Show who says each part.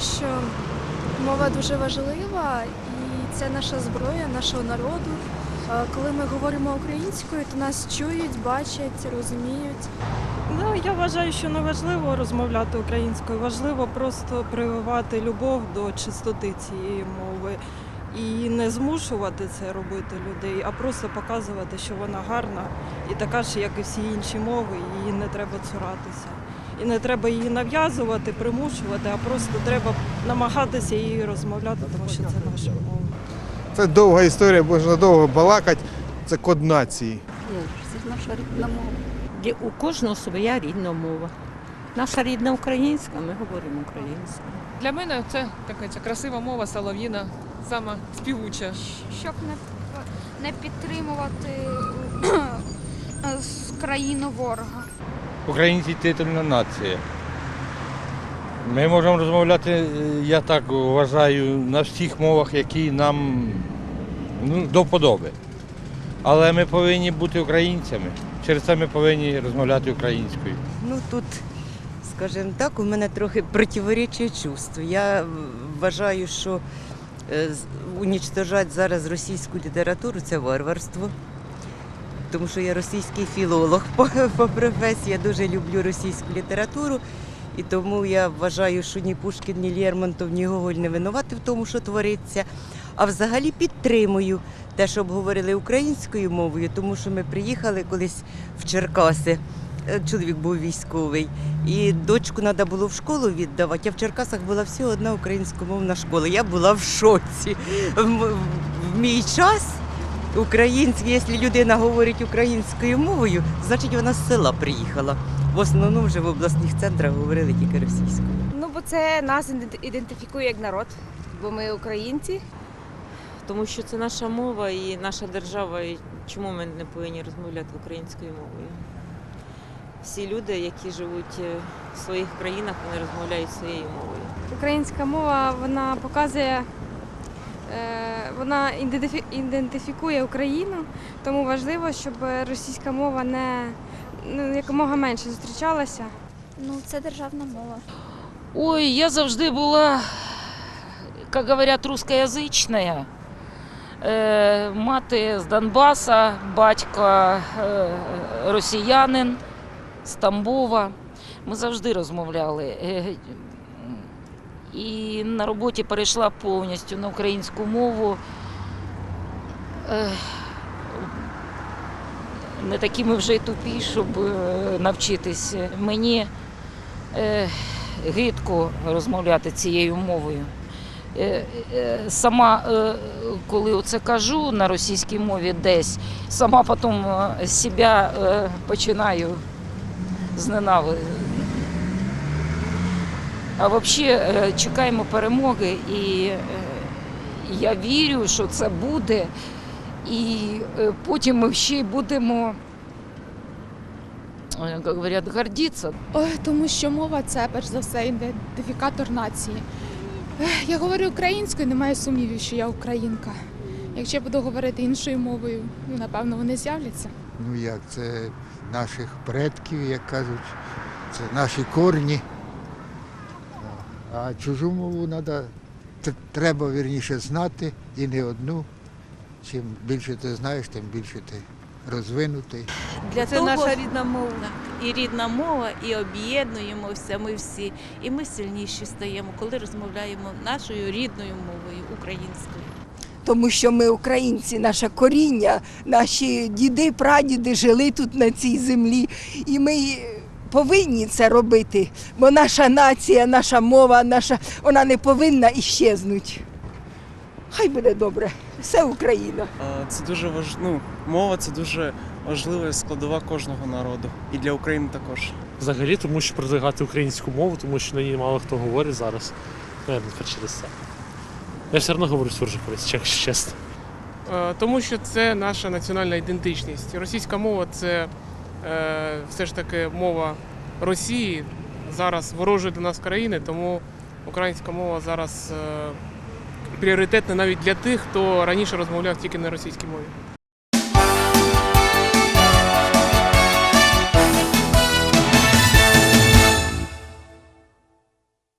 Speaker 1: що мова дуже важлива і це наша зброя нашого народу. Коли ми говоримо українською, то нас чують, бачать, розуміють.
Speaker 2: Ну, я вважаю, що не важливо розмовляти українською, важливо просто прививати любов до чистоти цієї мови і не змушувати це робити людей, а просто показувати, що вона гарна і така ж, як і всі інші мови, її не треба цуратися. І не треба її нав'язувати, примушувати, а просто треба намагатися її розмовляти, тому що це наша мова.
Speaker 3: Це довга історія, можна довго балакати. Це код нації.
Speaker 4: Це ж наша рідна мова.
Speaker 5: Для- У кожного своя рідна мова. Наша рідна українська, ми говоримо українською.
Speaker 6: Для мене це така ця красива мова, солов'їна, сама співуча.
Speaker 7: щоб не, не підтримувати з країну ворога.
Speaker 8: Українці титульна нація. Ми можемо розмовляти, е, я так вважаю, на всіх мовах, які нам ну, до вподоби. Але ми повинні бути українцями. Через це ми повинні розмовляти українською.
Speaker 9: Ну тут, скажімо так, у мене трохи противоречує чувство. Я вважаю, що е, унічтожати зараз російську літературу це варварство. Тому що я російський філолог по, по професії, я дуже люблю російську літературу. І тому я вважаю, що ні Пушкін, ні Лермонтов, ні Гоголь не винуваті в тому, що твориться. А взагалі підтримую те, що обговорили українською мовою, тому що ми приїхали колись в Черкаси. Е, Чоловік був військовий, і дочку треба було в школу віддавати. А в Черкасах була всього одна українськомовна школа. Я була в шоці. В мій час український, якщо людина говорить українською мовою, значить вона з села приїхала. В основному вже в обласних центрах говорили тільки російською.
Speaker 10: Ну, бо це нас ідентифікує як народ, бо ми українці.
Speaker 5: Тому що це наша мова і наша держава, і чому ми не повинні розмовляти українською мовою? Всі люди, які живуть е, в своїх країнах, вони розмовляють своєю мовою.
Speaker 1: Українська мова вона показує, вона ідентифікує Україну, тому важливо, щоб російська мова не ну, якомога менше зустрічалася.
Speaker 7: Ну, це державна мова.
Speaker 11: Ой, я завжди була, як говорять, рускоязична. Е, мати з Донбаса, батько е, росіянин з Тамбова. Ми завжди розмовляли. І на роботі перейшла повністю на українську мову. Не такі ми вже й тупі, щоб е, навчитись. Мені е, гидко розмовляти цією мовою. Е, Сама, коли оце кажу на російській мові десь, сама потім себе починаю зненавидити. А взагалі е, чекаємо перемоги, і е, я вірю, що це буде. І е, потім ми ще й будемо, як говорять, гордитися
Speaker 12: Ой, тому що мова це перш за все ідентифікатор нації. Я говорю українською, немає сумнівів, що я українка. Якщо я буду говорити іншою мовою, ну напевно вони з'являться.
Speaker 13: Ну як, це наших предків, як кажуть, це наші корні. А чужу мову надо, треба вірніше знати і не одну. Чим більше ти знаєш, тим більше ти розвинутий.
Speaker 4: Для
Speaker 10: Це
Speaker 4: того,
Speaker 10: наша рідна мова.
Speaker 4: і рідна мова, і об'єднуємося ми всі. І ми сильніші стаємо, коли розмовляємо нашою рідною мовою українською.
Speaker 14: тому що ми українці, наше коріння, наші діди, прадіди жили тут на цій землі, і ми повинні це робити, бо наша нація, наша мова, наша вона не повинна іщезнути. Хай буде добре, все Україна.
Speaker 15: Це дуже важ... ну, мова це дуже важлива складова кожного народу. І для України також.
Speaker 16: Взагалі, тому що продвигати українську мову, тому що на ній мало хто говорить зараз. Наверно, через це. Я все одно говорю суржиковець, якщо чесно.
Speaker 6: Е, Тому що це наша національна ідентичність. Російська мова це все ж таки мова Росії. Зараз ворожує до нас країни, тому українська мова зараз е, пріоритетна навіть для тих, хто раніше розмовляв тільки на російській мові.